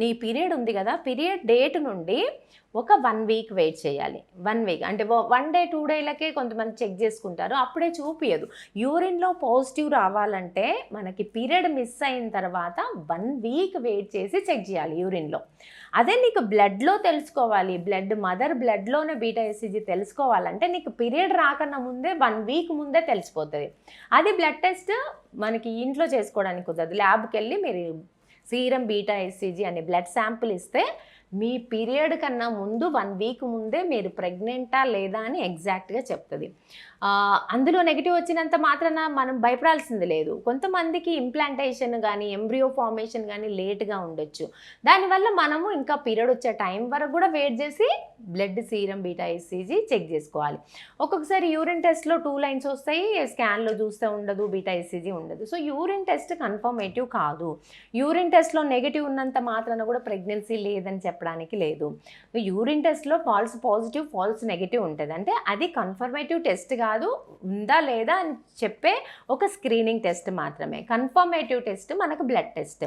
నీ పీరియడ్ ఉంది కదా పీరియడ్ డేట్ నుండి ఒక వన్ వీక్ వెయిట్ చేయాలి. వన్ వీక్ అంటే వన్ డే టూ డేలకే కొంతమంది చెక్ చేసుకుంటారు అప్పుడే చూపించదు యూరిన్లో పాజిటివ్ రావాలంటే మనకి పీరియడ్ మిస్ అయిన తర్వాత వన్ వీక్ వెయిట్ చేసి చెక్ చేయాలి యూరిన్లో. అదే నీకు బ్లడ్లో తెలుసుకోవాలి బ్లడ్ మదర్ బ్లడ్లోనే బీటా ఎస్సీజీ తెలుసుకోవాలంటే నీకు పీరియడ్ రాకన్నా ముందే వన్ వీక్ ముందే తెలిసిపోతుంది. అది బ్లడ్ టెస్ట్ మనకి ఇంట్లో చేసుకోవడానికి కుదరదు. ల్యాబ్కి వెళ్ళి మీరు సీరం బీటా ఎస్సీజీ అనే బ్లడ్ శాంపుల్ ఇస్తే మీ పీరియడ్ కన్నా ముందు వన్ వీక్ ముందే మీరు ప్రెగ్నెంటా లేదా అని ఎగ్జాక్ట్గా చెప్తుంది. అందులో నెగిటివ్ వచ్చినంత మాత్రాన మనం భయపడాల్సింది లేదు. కొంతమందికి ఇంప్లాంటేషన్ కానీ ఎంబ్రియో ఫార్మేషన్ కానీ లేట్గా ఉండొచ్చు. దానివల్ల మనము ఇంకా పీరియడ్ వచ్చే టైం వరకు కూడా వెయిట్ చేసి blood serum beta HCG check చేసుకోవాలి. ఒక్కొక్కసారి యూరిన్ టెస్ట్లో టూ లైన్స్ వస్తాయి. స్కాన్లో చూస్తే ఉండదు బీటా ఎస్సీజీ ఉండదు. సో యూరిన్ టెస్ట్ కన్ఫర్మేటివ్ కాదు. యూరిన్ టెస్ట్లో నెగిటివ్ ఉన్నంత మాత్రాన కూడా ప్రెగ్నెన్సీ లేదని చెప్పడానికి లేదు. యూరిన్ టెస్ట్లో ఫాల్స్ పాజిటివ్ ఫాల్స్ నెగిటివ్ ఉంటుంది. అంటే అది కన్ఫర్మేటివ్ టెస్ట్ కాదు ఉందా లేదా అని చెప్పే ఒక స్క్రీనింగ్ టెస్ట్ మాత్రమే. కన్ఫర్మేటివ్ టెస్ట్ మనకు బ్లడ్ టెస్ట్.